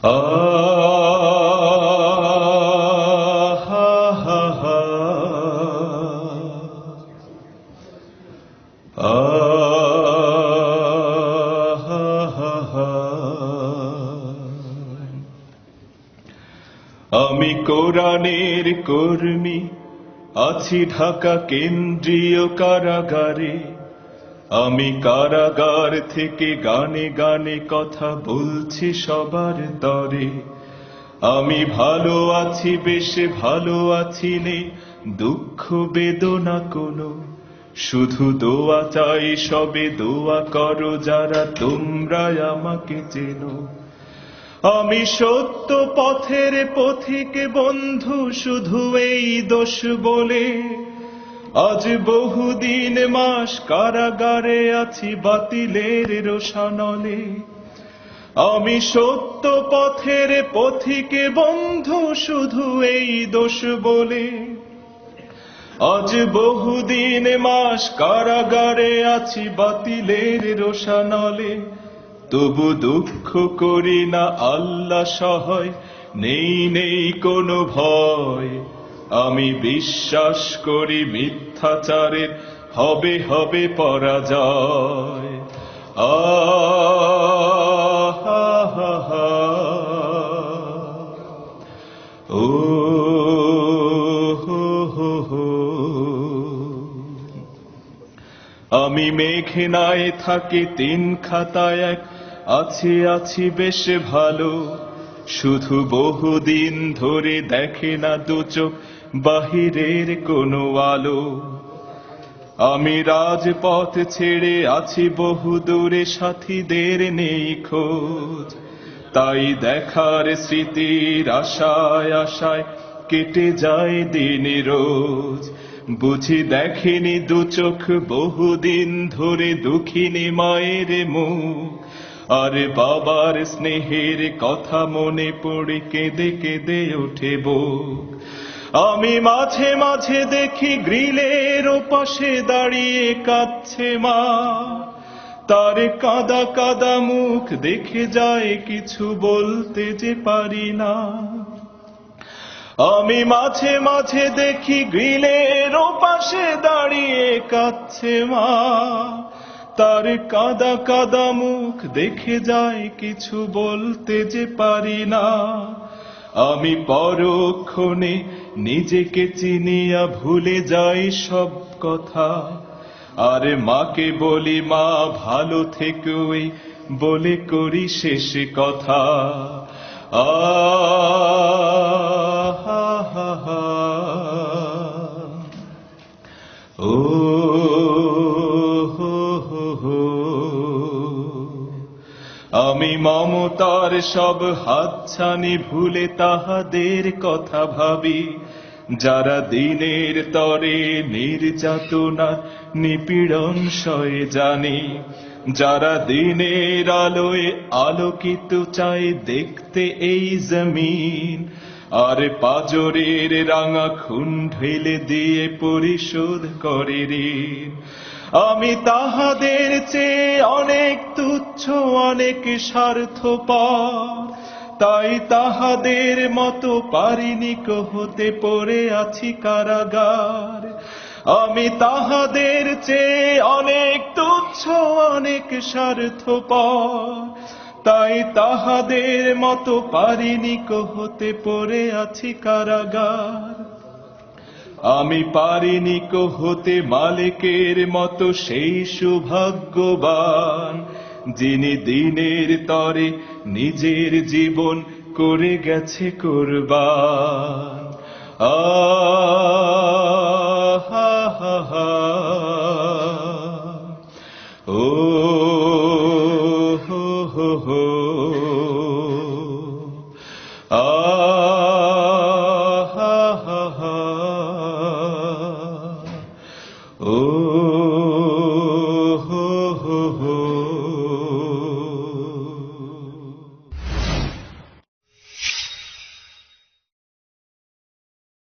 আমি কোরআনের কর্মী আছি ঢাকা কেন্দ্রীয় কারাগারে। আমি কারাগার থেকে গানে গানে কথা বলছি সবার তরে আমি ভালো আছি, বেশ ভালো আছি নে, দুঃখ, বেদনা কোনো। শুধু দোয়া চাই, সবে দোয়া করো, যারা তোমরা আমাকে চেনো। আমি সত্য পথের পথিক বন্ধু, শুধু এই দোষ বলে। আজ বহুদিন মাস কারাগারে আছি বাতিলের রোশানলে। আমি সত্য পথের পথিকে বন্ধু শুধু এই দোষ বলে। আজ বহুদিন মাস কারাগারে আছি বাতিলের রোশানলে। তবু দুঃখ করি না আল্লাহ সহায়, নেই নেই কোনো ভয়। আমি বিশ্বাস করি মিথ্যাচারের হবে হবে পরাজয়। ও আমি মেঘনায় থাকি, তিন খাতায় এক, আছি আছি, বেশ ভালো। শুধু বহুদিন ধরে দেখে না দু চোখ বাহিরের কোনো আলো। আমি রাজপথ ছেড়ে আছি বহু দূরে, সাথীদের নেই খোঁজ। তাই দেখার স্মৃতির আশায় আশায় কেটে যায় দিন রোজ। বুঝি দেখেনি দু চোখ বহুদিন ধরে দুঃখিনী মায়ের মুখ। আর বাবার স্নেহের কথা মনে পড়ে, কেঁদে কেঁদে ওঠে বুক। আমি মাঝে মাঝে দেখি গ্রিলের ওপাশে দাঁড়িয়ে কাঁদছে মা। তার কাদা কাদা মুখ দেখে যায়, কিছু বলতে যে পারি না। আমি মাঝে মাঝে দেখি গ্রিলের ওপাশে দাঁড়িয়ে কাঁদছে মা। তার কাদা কাদা মুখ দেখে যায়, কিছু বলতে যে পারি না। আমি পরক্ষণে নিজেকে চিনিয়া ভুলে যাই সব কথা। আর মাকে বলি, মা, ভালো থেকেই বলে করি শেষ কথা। আহ আমি মমতার সব হাতছানি ভুলে তাহাদের কথা ভাবি। যারা দিনের তরে নির্যাতনা, নিপীড়ন সয়ে জানি। যারা দিনের আলোয় আলোকিত চায় দেখতে এই জমিন। আর পাজরের রাঙা খুন ঢেলে দিয়ে পরিশোধ করে ঋণ আমি তাহাদের চেয়ে অনেক তুচ্ছ, অনেক স্বার্থপর। তাই তাহাদের মতো পারিনি হতে পড়ে আছি কারাগার। আমি তাহাদের চেয়ে অনেক তুচ্ছ, অনেক স্বার্থপর। তাই তাহাদের মতো পারিনি হতে পড়ে আছি কারাগার। আমি পারিনি হতে মালিকের মতো সেই সৌভাগ্যবান, যিনি দিনের তরে নিজের জীবন করে গেছে কোরবান। আহ হা হা। Oh, oh, oh, oh.